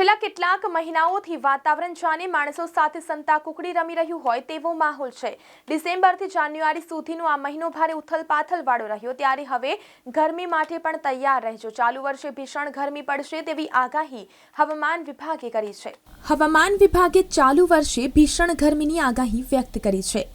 છેલ્લા કેટલાક મહિનાઓથી વાતાવરણ જાણે માણસો સાથે સંતા કુકડી રમી રહ્યું હોય તેવો માહોલ છે. ડિસેમ્બરથી જાન્યુઆરી સુધીનો આ મહિનો ભારે ઉથલપાથલ વાળો રહ્યો. ત્યારે હવે ગરમી માટે પણ તૈયાર રહેજો. ચાલુ વર્ષે ભીષણ ગરમી પડશે તેવી આગાહી હવામાન વિભાગે કરી છે. હવામાન વિભાગે ચાલુ વર્ષે ભીષણ ગરમીની આગાહી વ્યક્ત કરી છે.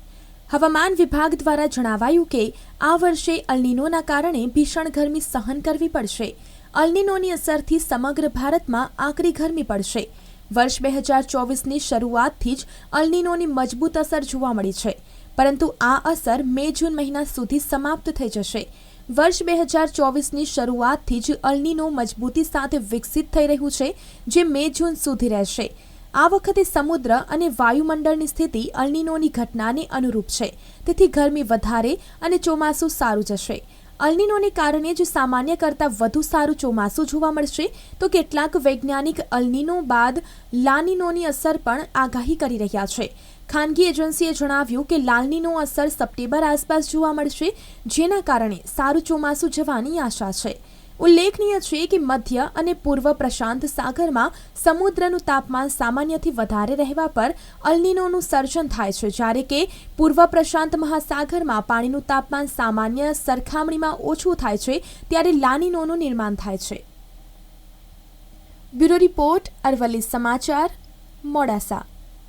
હવામાન વિભાગ દ્વારા જણાવાયું કે, આ વર્ષે અલ્નીનોના કારણે ભીષણ ગરમી સહન કરવી પડશે. અલ્નીનોની અસરથી સમગ્ર ભારતમાં આકરી ગરમી પડશે. વર્ષ બે હજાર ચોવીસની શરૂઆતથી જ અલ્નીનોની મજબૂત અસર જોવા મળી છે. પરંતુ આ અસર મે જૂન મહિના સુધી સમાપ્ત થઈ જશે. વર્ષ બે હજાર ચોવીસની શરૂઆતથી જ અલ્નીનો મજબૂતી સાથે વિકસિત થઈ રહ્યું છે, જે મે જૂન સુધી રહેશે. આ વખતે સમુદ્ર અને વાયુમંડળની સ્થિતિ અલનીનોની ઘટનાને અનુરૂપ છે. તેથી ગરમી વધારે અને ચોમાસું સારું જશે. અલ્નીનોને કારણે જ સામાન્ય કરતાં વધુ સારું ચોમાસું જોવા મળશે, તો કેટલાક વૈજ્ઞાનિક અલ્નીનો બાદ લાનીનોની અસર પણ આગાહી કરી રહ્યા છે. ખાનગી એજન્સીએ જણાવ્યું કે લાલનીનો અસર સપ્ટેમ્બર આસપાસ જોવા મળશે, જેના કારણે સારું ચોમાસું જવાની આશા છે. ઉલ્લેખનીય છે કે મધ્ય અને પૂર્વ પ્રશાંત સાગરમાં સમુદ્રનું તાપમાન સામાન્યથી વધારે રહેવા પર અલ્નિનોનું સર્જન થાય છે. જ્યારે કે પૂર્વ પ્રશાંત મહાસાગરમાં પાણીનું તાપમાન સામાન્ય સરખામણીમાં ઓછું થાય છે, ત્યારે લાનીનોનું નિર્માણ થાય છે. બ્યુરો રિપોર્ટ અરવલ્લી સમાચાર, મોડાસા.